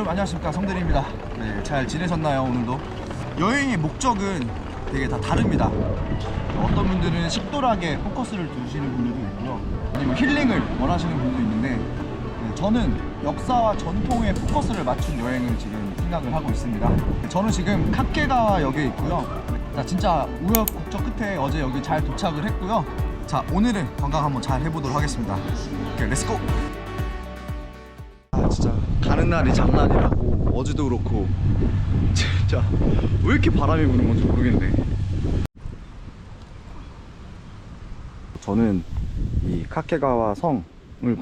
여러분 안녕하십니까. 성대리입니다. 네, 잘 지내셨나요 오늘도? 여행의 목적은 되게 다 다릅니다. 어떤 분들은 식도락에 포커스를 두시는 분들도 있고요. 아니면 힐링을 원하시는 분도 있는데 네, 저는 역사와 전통에 포커스를 맞춘 여행을 지금 생각을 하고 있습니다. 저는 지금 카케가와 역에 있고요. 자, 진짜 우여곡절 끝에 어제 여기 잘 도착을 했고요. 자 오늘은 관광 한번 잘 해보도록 하겠습니다. 오케이 렛츠고 가는 날이 장난이라고. 어제도 그렇고. 진짜. 왜 이렇게 바람이 부는 건지 모르겠네. 저는 이 카케가와 성을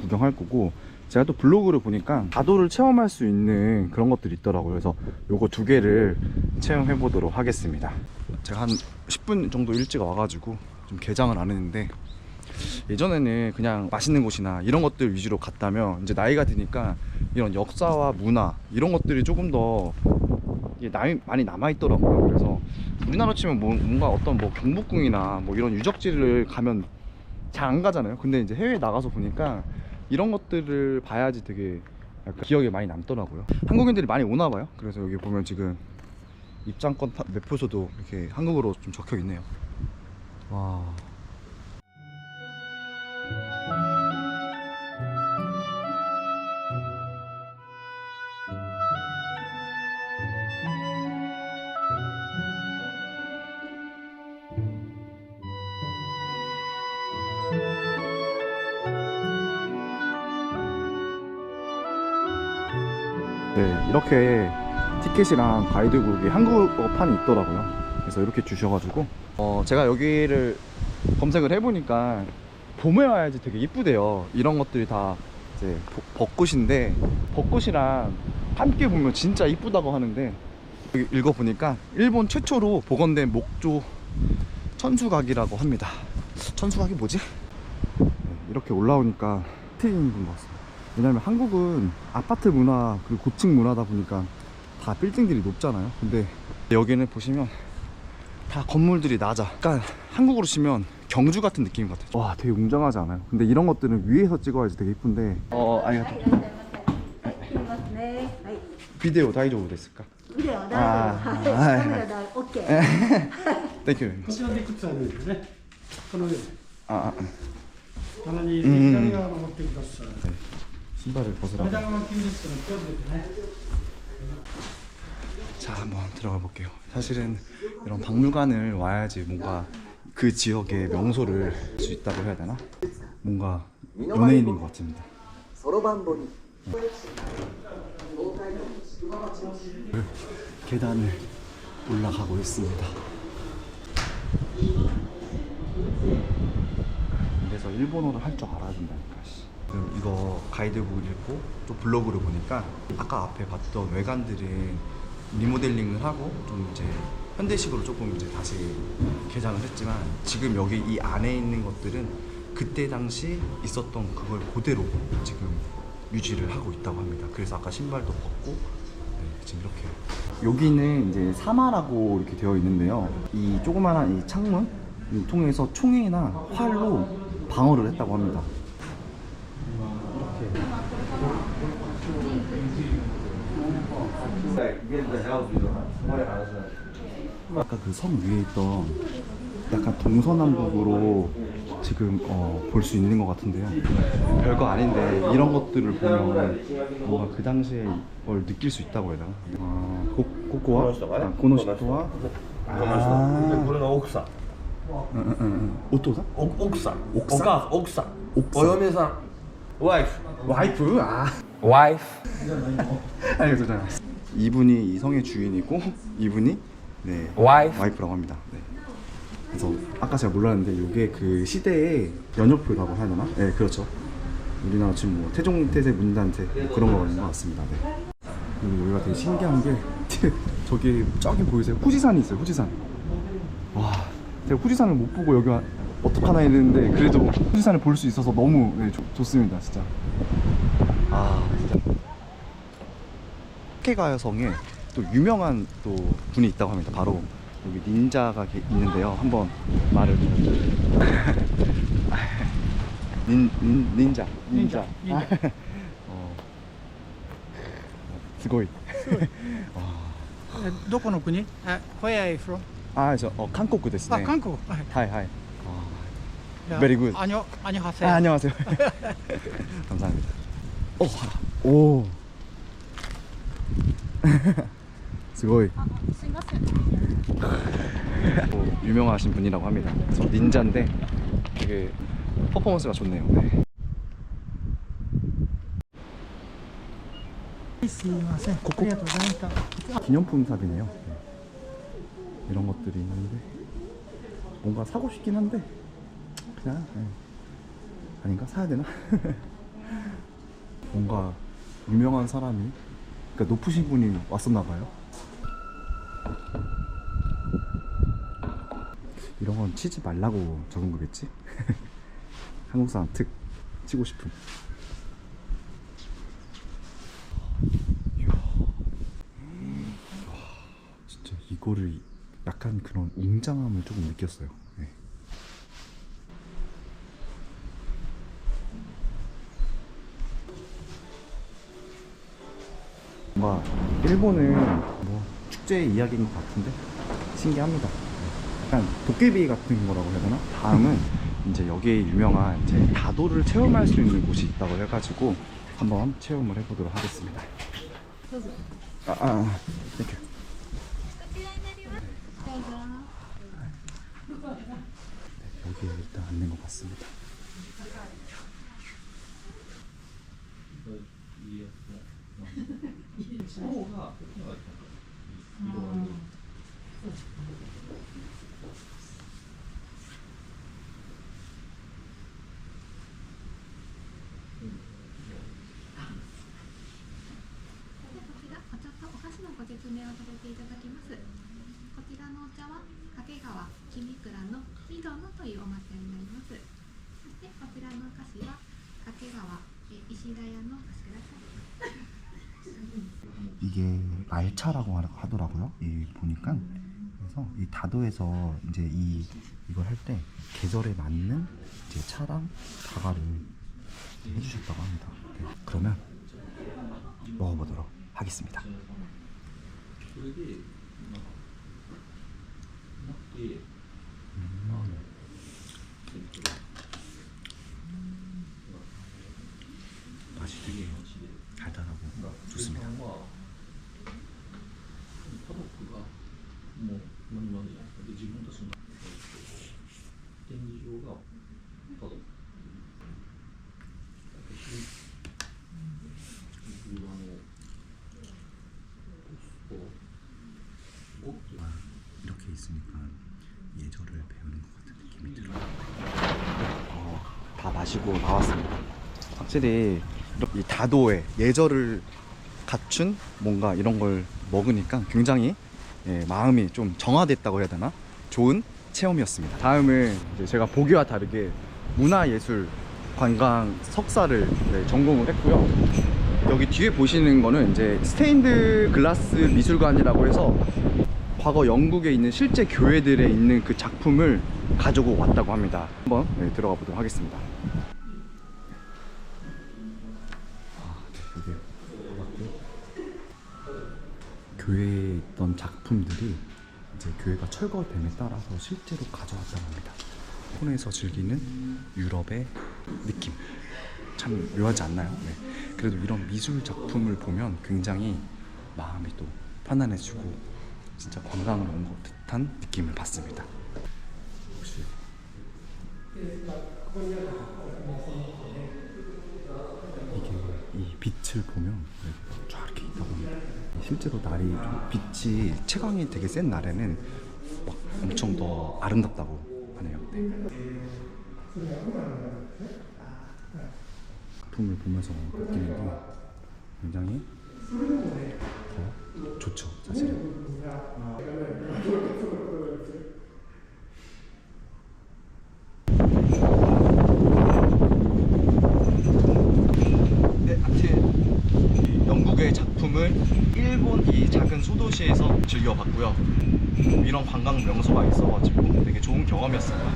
구경할 거고 제가 또 블로그를 보니까 다도를 체험할 수 있는 그런 것들이 있더라고요. 그래서 요거 두 개를 체험해 보도록 하겠습니다. 제가 한 10분 정도 일찍 와가지고 좀 개장을 안 했는데 예전에는 그냥 맛있는 곳이나 이런 것들 위주로 갔다면 이제 나이가 드니까 이런 역사와 문화 이런 것들이 조금 더 남, 많이 남아 있더라고요. 그래서 우리나라 치면 뭐, 뭔가 어떤 뭐 경복궁이나 뭐 이런 유적지를 가면 잘 안 가잖아요. 근데 이제 해외 나가서 보니까 이런 것들을 봐야지 되게 약간 기억에 많이 남더라고요. 한국인들이 많이 오나 봐요. 그래서 여기 보면 지금 입장권 파- 매표소도 이렇게 한국어로 좀 적혀 있네요. 와. 이렇게 티켓이랑 가이드북이 한국어판이 있더라고요. 그래서 이렇게 주셔가지고 어, 제가 여기를 검색을 해보니까 봄에 와야지 되게 이쁘대요. 이런 것들이 다 이제 벚- 벚꽃인데 벚꽃이랑 함께 보면 진짜 이쁘다고 하는데 읽어보니까 일본 최초로 복원된 목조 천수각이라고 합니다. 천수각이 뭐지? 네, 이렇게 올라오니까 트인 것 같습니다. 왜냐면 한국은 아파트 문화 그리고 고층 문화다 보니까 다 빌딩들이 높잖아요. 근데 여기는 보시면 다 건물들이 낮아. 약간 한국으로 치면 경주 같은 느낌 같아요. 와, 되게 웅장하지 않아요? 근데 이런 것들은 위에서 찍어야지 되게 이쁜데. 어, 아니가 ますね。はい。 비디오 다이조부 됐을까? ビデオ大丈夫。あはい。ーはいカメラ大オッケー。 땡큐. こちらで靴あるんですね。このように 아, 아, 棚にうん左側の持ってください。 신발을 벗으라고. 자, 한번 들어가 볼게요. 사실은 이런 박물관을 와야지 뭔가 그 지역의 명소를 알 수 있다고 해야 되나? 뭔가 연예인인 것 같습니다. 계단을 올라가고 있습니다. 그래서 일본어를 할 줄 알아야 된다. 가이드북 읽고 또 블로그를 보니까 아까 앞에 봤던 외관들은 리모델링을 하고 좀 이제 현대식으로 조금 이제 다시 개장을 했지만 지금 여기 이 안에 있는 것들은 그때 당시 있었던 그걸 그대로 지금 유지를 하고 있다고 합니다. 그래서 아까 신발도 벗고 네, 지금 이렇게 여기는 이제 사마라고 이렇게 되어 있는데요. 이 조그마한 이 창문 을 통해서 총이나 활로 방어를 했다고 합니다. 아까 그 섬 위에 있던 약간 동서남북으로 지금 어, 볼 수 있는 것 같은데요. 별거 아닌데 이런 것들을 보면 뭔가 그 당시에 걸 느낄 수 있다고 해야 되나? 아, 고, 고코와 아, 고노시토와 これが奥さん 응, 응, 응. 오토사? お奥さん奥さんお母さん奥さん奥さんお嫁さんワイフ 와이프? 아 와이프 알겠습니다. 이분이 이 성의 주인이고 이분이 네 와이프. 와이프라고 합니다. 네. 그래서 아까 제가 몰랐는데 이게 그 시대의 연효표라고 해야 되나? 네 그렇죠. 우리나라 지금 뭐 태종 태세 문단태 뭐 그런 거인 것 같습니다. 네. 그리고 여기가 되게 신기한 게 저기 저기 보이세요? 후지산이 있어요. 후지산. 와 제가 후지산을 못 보고 여기 와- 어떡하나 했는데 그래도 후지산을 볼 수 있어서 너무 네, 좋- 좋습니다 진짜. 아 진짜. 타케가 성에 또 유명한 또 분이 있다고 합니다. 바로 여기 닌자가 게- 있는데요. 한번 말을 닌, 닌 닌자 닌자. 닌자, 닌자. 어. すごいえどこの国あ Where are you from? あじゃあ韓国ですねあ韓国はいはいはいいや Very good. 아니아니하세요 아, 안녕하세요. 감사합니다. 오, 오. すごい. 뭐, 유명하신 분이라고 합니다. 저 닌자인데 되게 퍼포먼스가 좋네요. 네. すみませんここありがとうございました 기념품 샵이네요. 네. 이런 것들이 있는데 뭔가 사고 싶긴 한데 그냥 네. 아닌가 사야 되나? 뭔가 유명한 사람이 그러니까 높으신 분이 왔었나 봐요. 이런 건 치지 말라고 적은 거겠지? 한국 사람 특 치고 싶은. 진짜 이거를 약간 그런 웅장함을 조금 느꼈어요. 뭔가 일본은 뭐 축제 이야기인 것 같은데 신기합니다. 약간 도깨비 같은 거라고 해야 되나? 다음은 이제 여기에 유명한 이제 다도를 체험할 수 있는 곳이 있다고 해가지고 한번 체험을 해보도록 하겠습니다. 아, 아, 아, 땡큐. 여기에 일단 앉는 것 같습니다.「 こちらお茶とお菓子のご説明をさせていただきます」「こちらのお茶は掛川君倉の井戸のというお抹茶になります」「そしてこちらのお菓子は掛川石田屋のお菓子ください」 이게 말차라고 하- 하더라고요. 이 보니까 그래서 이 다도에서 이제 이 이걸 할 때 계절에 맞는 이제 차랑 다가를 해주셨다고 합니다. 네, 그러면 먹어보도록 하겠습니다. 맛이 되게 달달하고 좋습니다. 이렇게 있으니까 예절을 배우는 것 같은 느낌이 들어요. 어, 다 마시고 나왔습니다. 확실히 이 다도의 예절을 갖춘 뭔가 이런 걸 먹으니까 굉장히 예, 마음이 좀 정화됐다고 해야 되나? 좋은 체험이었습니다. 다음은 이제 제가 보기와 다르게 문화예술 관광 석사를 네, 전공을 했고요. 여기 뒤에 보시는 거는 이제 스테인드 글라스 미술관이라고 해서 과거 영국에 있는 실제 교회들에 있는 그 작품을 가지고 왔다고 합니다. 한번 네, 들어가 보도록 하겠습니다. 교회에 있던 작품들이 이제 교회가 철거됨에 따라서 실제로 가져왔다고 합니다. 폰에서 즐기는 유럽의 느낌. 참 묘하지 않나요? 네. 그래도 이런 미술 작품을 보면 굉장히 마음이 또 편안해지고 진짜 관광을 온 것 듯한 느낌을 받습니다. 혹시 이게 이 빛을 보면 쫙 이렇게 있다고 합니다. 실제로 날이 좀 빛이 채광이 되게 센 날에는 막 엄청 더 아름답다고 하네요. 네. 작품을 보면서 느끼는 게 굉장히 더 좋죠, 사실은. 네, 영국의 작품을 일본 이 작은 소도시에서 즐겨봤고요. 이런 관광 명소가 있어가지고 되게 좋은 경험이었습니다.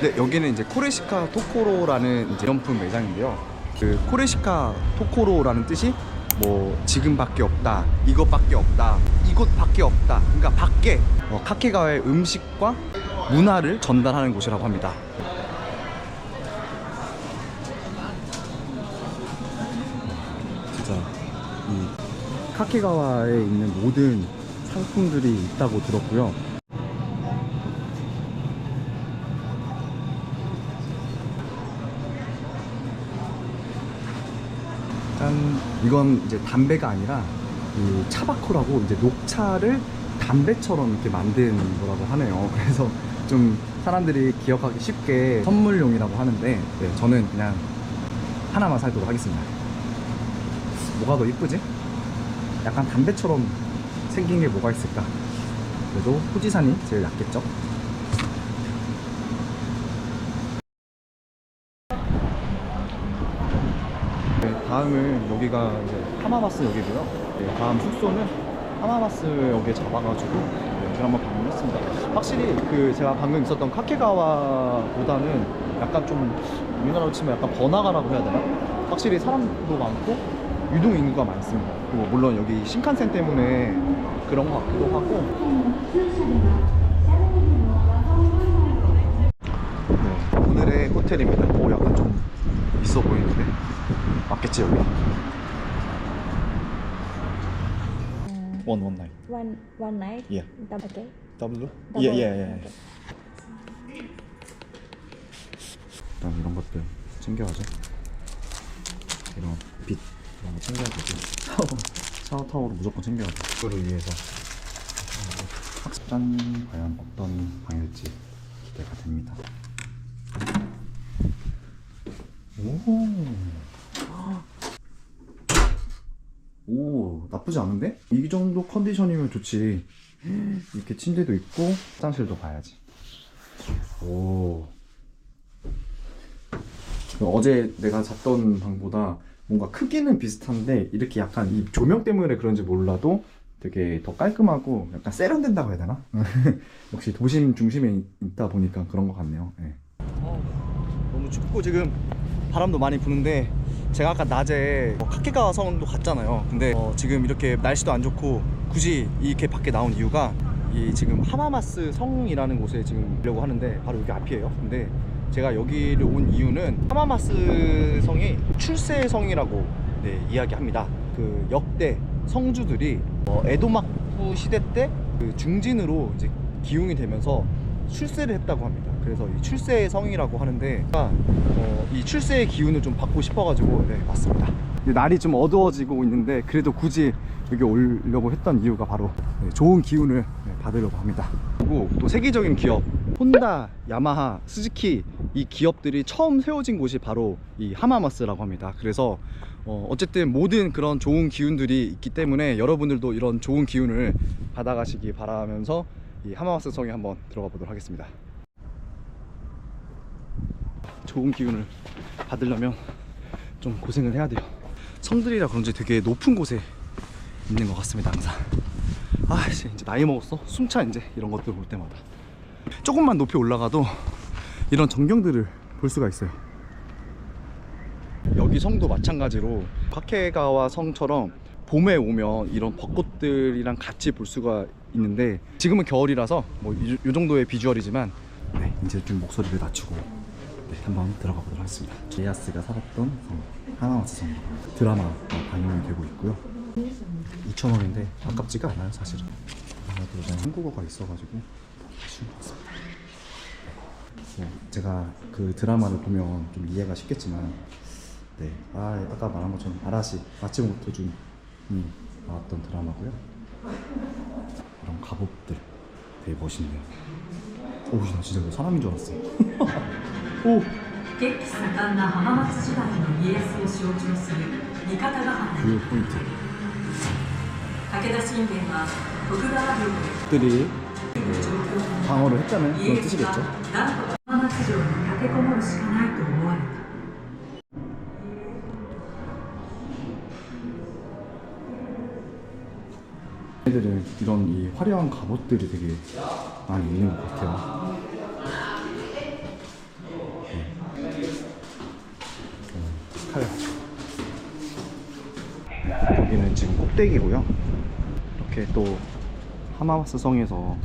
네, 여기는 이제 코레시카 토코로라는 이제 명품 매장인데요. 그 코레시카 토코로라는 뜻이 뭐 지금밖에 없다 이것밖에 없다 이곳밖에 없다 그러니까 밖에 어, 카케가와의 음식과 문화를 전달하는 곳이라고 합니다 이 카케가와에 있는 모든 상품들이 있다고 들었고요. 짠 이건 이제 담배가 아니라 이 차바코라고 이제 녹차를 담배처럼 이렇게 만든 거라고 하네요. 그래서 좀 사람들이 기억하기 쉽게 선물용이라고 하는데 네, 저는 그냥 하나만 살도록 하겠습니다. 뭐가 더 이쁘지? 약간 담배처럼 생긴 게 뭐가 있을까 그래도 후지산이 제일 낫겠죠 네, 다음은 여기가 이제 하마마스 역이고요. 네, 다음 숙소는 하마마스 역에 잡아가지고 네, 여기를 한번 방문했습니다. 확실히 그 제가 방금 있었던 카케가와보다는 약간 좀 우리나라로 치면 약간 번화가라고 해야 되나? 확실히 사람도 많고 유동 인구가 많습니다. 그리고 물론 여기 신칸센 때문에 그런 것 같기도 하고. 네, 오늘의 호텔입니다. 오, 약간 좀 있어 보이는데. 맞겠지 여기? 원원 나이. One one night. 예. Okay. 더블로? 더블. 예예예. 일단 이런 것들 챙겨가죠. 이런 빛 이런 거 챙겨야 되고 샤워 샤워 타워로 무조건 챙겨야 돼. 그거를 위해서 확산 과연 어떤 방일지 기대가 됩니다. 오. 오 나쁘지 않은데? 이 정도 컨디션이면 좋지 이렇게 침대도 있고 화장실도 가야지 오 어제 내가 잤던 방보다 뭔가 크기는 비슷한데 이렇게 약간 이 조명 때문에 그런지 몰라도 되게 더 깔끔하고 약간 세련된다고 해야 되나? 역시 도심 중심에 있다 보니까 그런 것 같네요 예. 너무 춥고 지금 바람도 많이 부는데 제가 아까 낮에 어, 카케가와 성도 갔잖아요. 근데 어, 지금 이렇게 날씨도 안 좋고 굳이 이렇게 밖에 나온 이유가 이 지금 하마마스 성이라는 곳에 지금 가려고 하는데 바로 여기 앞이에요. 근데 제가 여기를 온 이유는 하마마스 성이 출세의 성이라고 네, 이야기합니다. 그 역대 성주들이 어, 에도막부 시대 때 그 중진으로 이제 기용이 되면서 출세를 했다고 합니다. 그래서 이 출세의 성이라고 하는데 어, 이 출세의 기운을 좀 받고 싶어가지고 네, 왔습니다. 날이 좀 어두워지고 있는데 그래도 굳이 여기 오려고 했던 이유가 바로 네, 좋은 기운을 네, 받으려고 합니다. 그리고 또 세계적인 기업 혼다, 야마하, 스즈키 이 기업들이 처음 세워진 곳이 바로 이 하마마스라고 합니다. 그래서 어, 어쨌든 모든 그런 좋은 기운들이 있기 때문에 여러분들도 이런 좋은 기운을 받아가시기 바라면서 이 하마마스 성에 한번 들어가 보도록 하겠습니다. 좋은 기운을 받으려면 좀 고생을 해야 돼요. 성들이라 그런지 되게 높은 곳에 있는 것 같습니다, 항상. 아, 이제 나이 먹었어? 숨차 이제 이런 것들 볼 때마다. 조금만 높이 올라가도 이런 전경들을 볼 수가 있어요. 여기 성도 마찬가지로 카케가와 성처럼 봄에 오면 이런 벚꽃들이랑 같이 볼 수가 있는데 지금은 겨울이라서 뭐이 정도의 비주얼이지만 네, 이제 좀 목소리를 낮추고 네, 한번 들어가 보도록 하겠습니다. 제이아스가 살았던 성, 하나마스 성 드라마 방영이 되고 있고요. 2,000원인데 아깝지가 않아요, 사실은. 아무래도 한국어가 있어가지고 아쉬운 것 같습니다. 네, 제가 그 드라마를 보면 좀 이해가 쉽겠지만, 네, 아, 아까 말한 것처럼 아라시 마치모 도준이 나왔던 드라마고요. 이런 갑옷들 되게 멋있네요. 오, 나 진짜 이거 사람인 줄 알았어. 오, 血気盛んな浜松時代の家康を象徴する三方ヶ原그 포인트. 武田信玄は徳川領で 들이 状況を 방어를 했다는 家 그런 康 뜻이겠죠. は 何とか浜松城に立てこもるしかないと思われた 애들은 이런 이 화려한 갑옷들이 되게 많이 있는 것 같아요. 네. 어, 칼. 여기는 지금 꼭대기고요. 이렇게 또 하마마스 성에서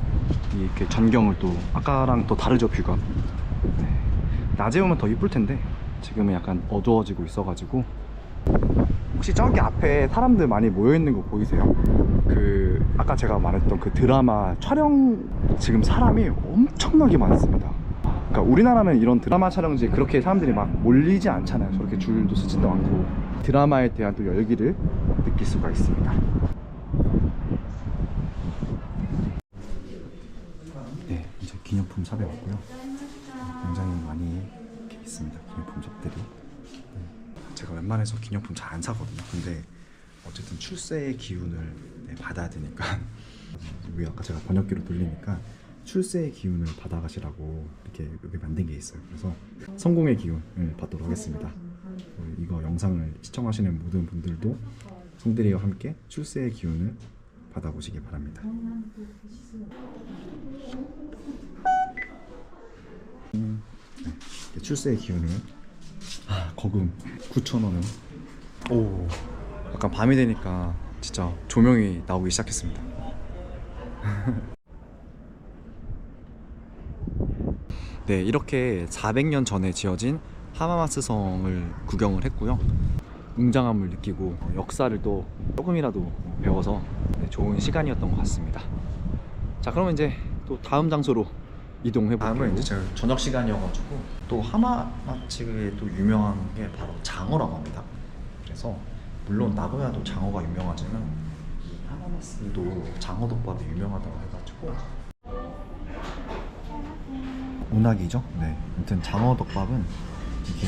이렇게 전경을 또 아까랑 또 다르죠 뷰가. 네. 낮에 오면 더 이쁠 텐데 지금은 약간 어두워지고 있어가지고 혹시 저기 앞에 사람들 많이 모여 있는 거 보이세요? 그 아까 제가 말했던 그 드라마 촬영 지금 사람이 엄청나게 많습니다. 그러니까 우리나라는 이런 드라마 촬영지에 그렇게 사람들이 막 몰리지 않잖아요. 저렇게 줄도 서지도 않고 드라마에 대한 또 열기를 느낄 수가 있습니다. 네, 이제 기념품 샵에 왔고요. 굉장히 많이 이렇게 있습니다. 기념품 샵들이. 제가 웬만해서 기념품 잘 안 사거든요. 근데 어쨌든 출세의 기운을 네, 받아야 되니까 여기 아까 제가 번역기로 돌리니까 출세의 기운을 받아가시라고 이렇게 여기 만든 게 있어요. 그래서 성공의 기운을 받도록 하겠습니다. 어, 이거 영상을 시청하시는 모든 분들도 성들이와 함께 출세의 기운을 받아보시기 바랍니다. 음, 네, 출세의 기운을 아, 거금. 9,000원은. 오 약간 밤이 되니까 진짜 조명이 나오기 시작했습니다. 네 이렇게 400년 전에 지어진 하마마스 성을 구경을 했고요. 웅장함을 느끼고 역사를 또 조금이라도 배워서 네, 좋은 시간이었던 것 같습니다. 자 그러면 이제 또 다음 장소로 이동해 볼게요. 다음은 이제 제가 저녁 시간이어가지고 또 하마마츠의 또 유명한 게 바로 장어라고 합니다. 그래서 물론 나고야도 장어가 유명하지만 이 하마마스도 장어 덮밥이 유명하다고 해가지고 운학이죠. 네. 아무튼 장어 덮밥은 이게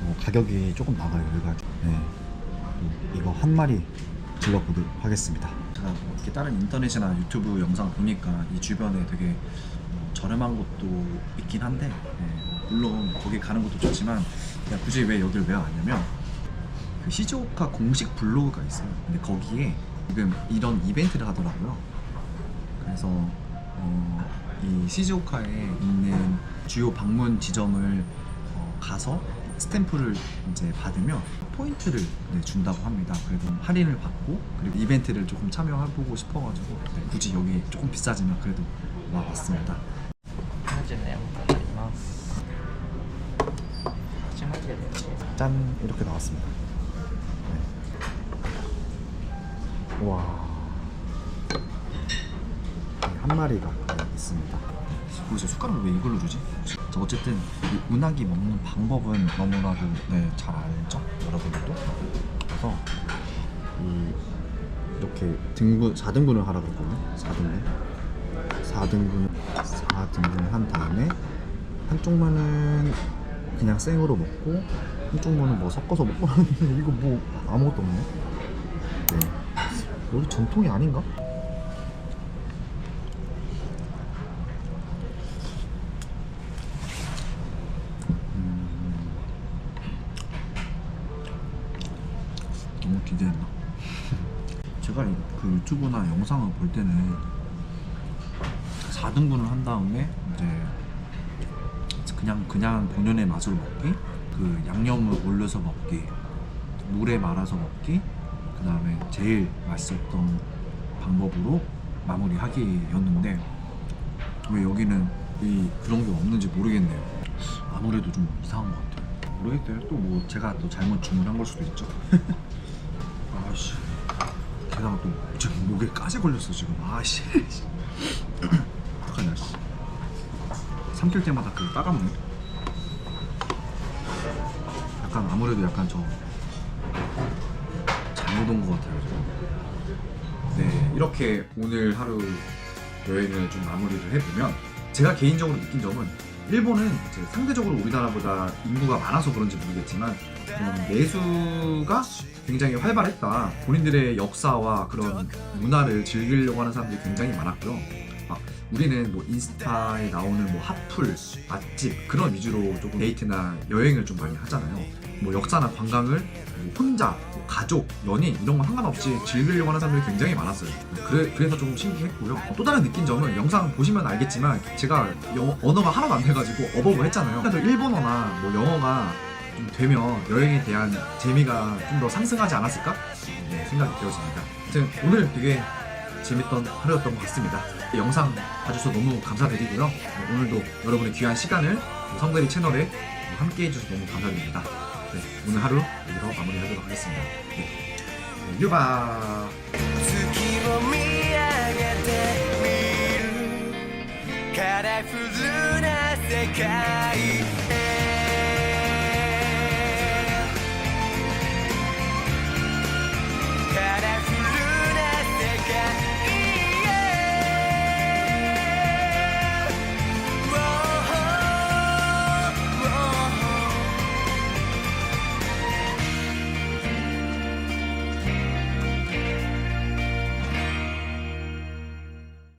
뭐 가격이 조금 나가요. 그래가지고 네. 또 이거 한 마리 질러보도록 하겠습니다. 제가 뭐 이렇게 다른 인터넷이나 유튜브 영상 보니까 이 주변에 되게 뭐 저렴한 곳도 있긴 한데 네, 물론 거기 가는 것도 좋지만 제가 굳이 왜 여기를 왜 왔냐면 그 시즈오카 공식 블로그가 있어요. 근데 거기에 지금 이런 이벤트를 하더라고요. 그래서 어, 이 시즈오카에 있는 주요 방문 지점을 어, 가서 스탬프를 이제 받으면 포인트를 네, 준다고 합니다. 그래도 할인을 받고 그리고 이벤트를 조금 참여해보고 싶어가지고 네, 굳이 여기 조금 비싸지만 그래도 와봤습니다. マジでね、あります。マジでね。 짠 이렇게 나왔습니다. 네. 와. 한 마리가 네, 있습니다. 그래서 숟가락을 왜 이걸로 주지? 자, 어쨌든 이 운하기 먹는 방법은 너무나도 네, 잘 알죠? 여러분들도. 그래서 이 이렇게 등분 4등분을 하라고 그랬거든요. 4등분. 4등분 4등분을 한 다음에 한쪽만은 그냥 생으로 먹고 한쪽만은 뭐 섞어서 먹고 하는데 이거 뭐 아무것도 없네. 네. 우리 전통이 아닌가? 음. 너무 기대했나? 제가 이- 그 유튜브나 영상을 볼 때는 4등분을 한 다음에 이제 그냥 그냥 본연의 맛으로 먹기, 그 양념을 올려서 먹기, 물에 말아서 먹기, 그 다음에 제일 맛있었던 방법으로 마무리하기였는데 왜 여기는 이 그런 게 없는지 모르겠네요. 아무래도 좀 이상한 것 같아요. 모르겠어요. 또 뭐 제가 또 잘못 주문한 걸 수도 있죠. 아씨, 게다가 또 지금 목에 까지 걸렸어 지금. 아씨, 어떡하냐 씨. 삼킬 때마다 그 따갑네. 약간 아무래도 약간 저 잘못 온 것 같아요. 네, 이렇게 오늘 하루 여행을 좀 마무리를 해보면 제가 개인적으로 느낀 점은 일본은 상대적으로 우리나라보다 인구가 많아서 그런지 모르겠지만 내수가 굉장히 활발했다. 본인들의 역사와 그런 문화를 즐기려고 하는 사람들이 굉장히 많았고요. 막 우리는 뭐 인스타에 나오는 뭐 핫플, 맛집 그런 위주로 조금 데이트나 여행을 좀 많이 하잖아요. 뭐 역사나 관광을 뭐 혼자, 뭐 가족, 연인 이런 거 상관없이 즐기려고 하는 사람들이 굉장히 많았어요. 그래, 그래서 좀 신기했고요. 어, 또 다른 느낀 점은 영상 보시면 알겠지만 제가 영어, 언어가 하나도 안 돼가지고 어버버 했잖아요. 그래서 일본어나 뭐 영어가 좀 되면 여행에 대한 재미가 좀 더 상승하지 않았을까 네, 생각이 되어집니다. 오늘 되게 재밌던 하루였던 것 같습니다. 영상 봐주셔서 너무 감사드리고요. 네, 오늘도 여러분의 귀한 시간을 성대리 채널에 함께 해주셔서 너무 감사드립니다. 네, 오늘 하루 여기서 마무리하도록 하겠습니다. 네, 네, 유바. 月を見上げてみるカラフルな世界へ